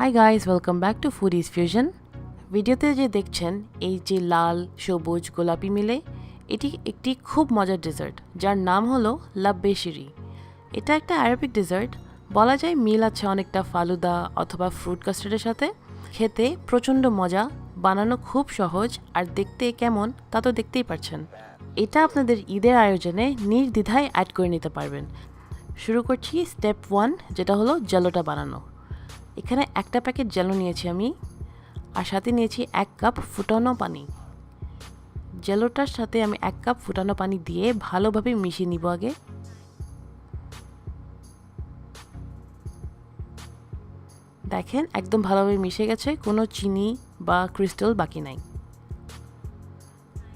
Hi guys welcome back to food is fusion ভিডিওতে যে দেখছেন, এই যে লাল, সবুজ, গোলাপি মিলে, এটি একটি খুব মজার ডেজার্ট যার নাম হলো লাব্বেশিরি এটা একটা আরবিক ডেজার্ট বলা যায় মিল আছে অনেকটা ফালুদা অথবা ফ্রুট কাস্টার্ডের সাথে। খেতে প্রচণ্ড মজা, বানানো খুব সহজ, আর দেখতে কেমন, তা তো দেখতেই পারছেন। এটা আপনাদের ঈদের আয়োজনে নির্দ্বিধায় অ্যাড করে নিতে পারবেন। শুরু করছি স্টেপ ওয়ান যেটা হলো জেলোটা বানানো। এখানে একটা প্যাকেট জেলো নিয়েছি আমি, আর সাথে নিয়েছি এক কাপ ফুটানো পানি। জেলোটার সাথে আমি এক কাপ ফুটানো পানি দিয়ে ভালোভাবে মিশিয়ে নিব আগে। দেখেন, একদম ভালোভাবে মিশে গেছে, কোনো চিনি বা ক্রিস্টাল বাকি নাই।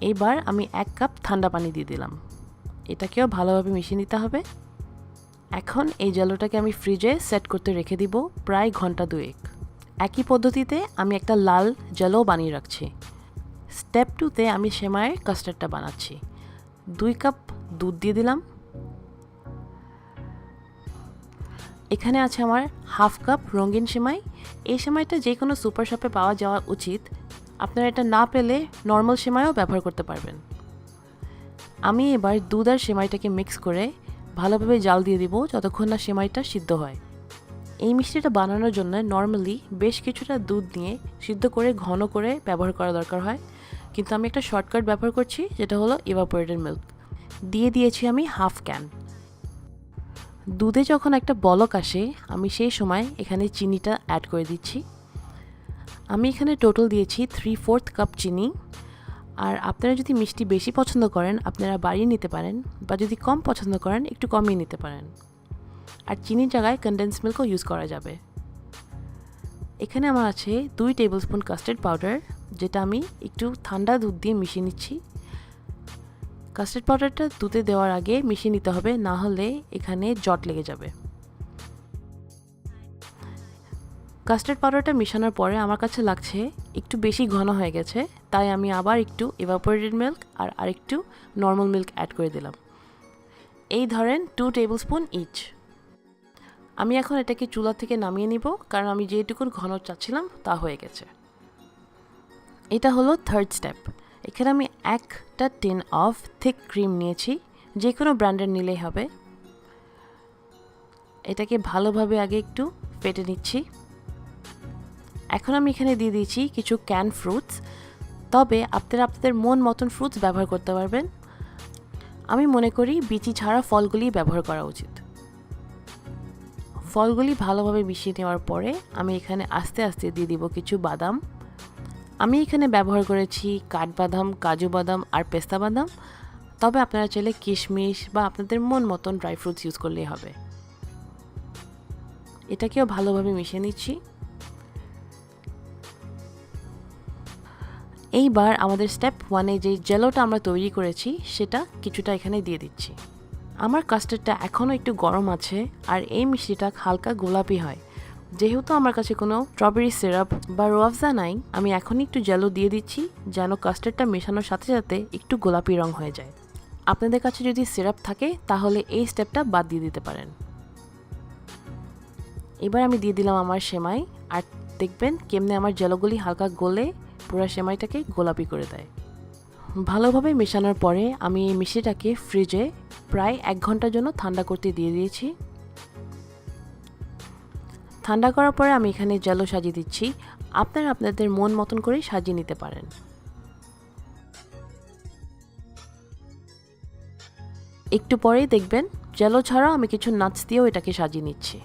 এইবার আমি এক কাপ ঠান্ডা পানি দিয়ে দিলাম। এটাকেও ভালোভাবে মিশিয়ে নিতে হবে। এখন এই জেলোটাকে আমি ফ্রিজে সেট করতে রেখে দিব প্রায় ঘণ্টা দুয়েক। একই পদ্ধতিতে আমি একটা লাল জেলো বানিয়ে রাখছি। স্টেপ টুতে আমি সেমায়ের কাস্টার্ডটা বানাচ্ছি। দুই কাপ দুধ দিয়ে দিলাম। এখানে আছে আমার হাফ কাপ রঙিন সেমাই। এই সেমাইটা যে কোনো সুপার শপে পাওয়া যাওয়া উচিত। আপনারা এটা না পেলে নর্মাল সেমাইও ব্যবহার করতে পারবেন। আমি এবার দুধ আর সেমাইটাকে মিক্স করে ভালোভাবে জাল দিয়ে দিব যতক্ষণ না সেমাইটা সিদ্ধ হয়। এই মিষ্টিটা বানানোর জন্য নর্মালি বেশ কিছুটা দুধ নিয়ে সিদ্ধ করে, ঘন করে ব্যবহার করা দরকার হয়। কিন্তু আমি একটা শর্টকাট ব্যবহার করছি, যেটা হলো ইভাপোরেটেড মিল্ক দিয়ে দিয়েছি আমি হাফ ক্যান দুধে যখন একটা বলক আসে, আমি সেই সময় এখানে চিনিটা অ্যাড করে দিচ্ছি। আমি এখানে টোটাল দিয়েছি থ্রি ফোর্থ কাপ চিনি। আর আপনারা যদি মিষ্টি বেশি পছন্দ করেন, আপনারা বাড়িয়ে নিতে পারেন বা যদি কম পছন্দ করেন, একটু কমিয়ে নিতে পারেন। আর চিনির জায়গায় কন্ডেন্স মিল্কও ইউজ করা যাবে। এখানে আমার আছে দুই টেবিল স্পুন কাস্টার্ড পাউডার যেটা আমি একটু ঠান্ডা দুধ দিয়ে মিশিয়ে নিচ্ছি। কাস্টার্ড পাউডারটা দুধে দেওয়ার আগে মিশিয়ে নিতে হবে, না হলে এখানে জট লেগে যাবে। কাস্টার্ড পাউডারটা মেশানোর পরে আমার কাছে লাগছে একটু বেশি ঘন হয়ে গেছে, তাই আমি আবার একটু এভাপোরেটেড মিল্ক আর আরেকটু নর্মাল মিল্ক অ্যাড করে দিলাম। এই ধরেন টু টেবিল স্পুন ইচ আমি এখন এটাকে চুলা থেকে নামিয়ে নিব, কারণ আমি যেটুকুন ঘন চাচ্ছিলাম তা হয়ে গেছে। এটা হলো থার্ড স্টেপ এখানে আমি একটা টিন অফ থিক ক্রিম নিয়েছি যে কোনো ব্র্যান্ডের নিলেই হবে। এটাকে ভালোভাবে আগে একটু ফেটে নিচ্ছি। এখন আমি এখানে দিয়ে দিয়েছি কিছু ক্যান ফ্রুটস তবে আপনারা আপনাদের মন মতন ফ্রুটস ব্যবহার করতে পারবেন। আমি মনে করি বিচি ছাড়া ফলগুলি ব্যবহার করা উচিত। ফলগুলি ভালোভাবে মিশিয়ে নেওয়ার পরে আমি এখানে আস্তে আস্তে দিয়ে দিব কিছু বাদাম। আমি এখানে ব্যবহার করেছি কাঠবাদাম, কাজু বাদাম আর পেস্তা বাদাম। তবে আপনারা চাইলে কিশমিশ বা আপনাদের মন মতন ড্রাই ফ্রুটস ইউজ করলেই হবে। এটাকেও ভালোভাবে মিশিয়ে নিচ্ছি। এইবার আমাদের স্টেপ ওয়ানে যে জেলোটা আমরা তৈরি করেছি, সেটা কিছুটা এখানে দিয়ে দিচ্ছি। আমার কাস্টার্ডটা এখনও একটু গরম আছে, আর এই মিষ্টিটা হালকা গোলাপি হয়। যেহেতু আমার কাছে কোনো স্ট্রবেরি সিরাপ বা রোয়াফজা নাই, আমি এখনই একটু জেলো দিয়ে দিচ্ছি, যেন কাস্টার্ডটা মেশানোর সাথে সাথে একটু গোলাপি রং হয়ে যায়। আপনাদের কাছে যদি সিরাপ থাকে, তাহলে এই স্টেপটা বাদ দিয়ে দিতে পারেন। এবার আমি দিয়ে দিলাম আমার সেমাই, আর দেখবেন কেমনে আমার জেলোগুলি হালকা গলে পুরো সেমাইটাকে গোলাপি করে দেয়। ভালোভাবে মেশানোর পরে আমি এই মিষ্টিটাকে ফ্রিজে প্রায় এক ঘণ্টার জন্য ঠান্ডা করতে দিয়ে দিয়েছি। ঠান্ডা করার পরে আমি এখানে জেলো সাজিয়ে দিচ্ছি। আপনারা আপনাদের মন মতন করে সাজিয়ে নিতে পারেন। একটু পরেই দেখবেন জেলো ছাড়াও আমি কিছু নাচ দিয়েও এটাকে সাজিয়ে নিচ্ছি।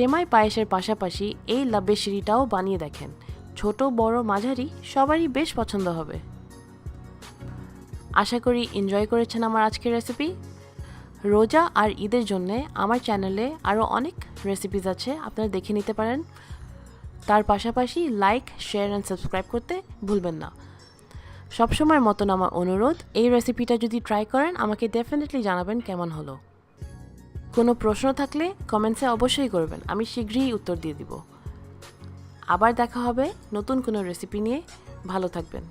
সেমাই পায়েসের পাশাপাশি এই লাভের সিঁড়িটাও বানিয়ে দেখেন। ছোট, বড়, মাঝারি, সবারই বেশ পছন্দ হবে। আশা করি এনজয় করেছেন আমার আজকের রেসিপি রোজা আর ঈদের জন্যে আমার চ্যানেলে আরও অনেক রেসিপিস আছে, আপনারা দেখে নিতে পারেন। তার পাশাপাশি লাইক শেয়ার অ্যান্ড সাবস্ক্রাইব করতে ভুলবেন না। সবসময়ের মতন আমার অনুরোধ, এই রেসিপিটা যদি ট্রাই করেন, আমাকে ডেফিনেটলি জানাবেন কেমন হলো। কোনো প্রশ্ন থাকলে কমেন্টসে অবশ্যই করবেন। আমি শীঘ্রই উত্তর দিয়ে দিব। আবার দেখা হবে নতুন কোনো রেসিপি নিয়ে। ভালো থাকবেন।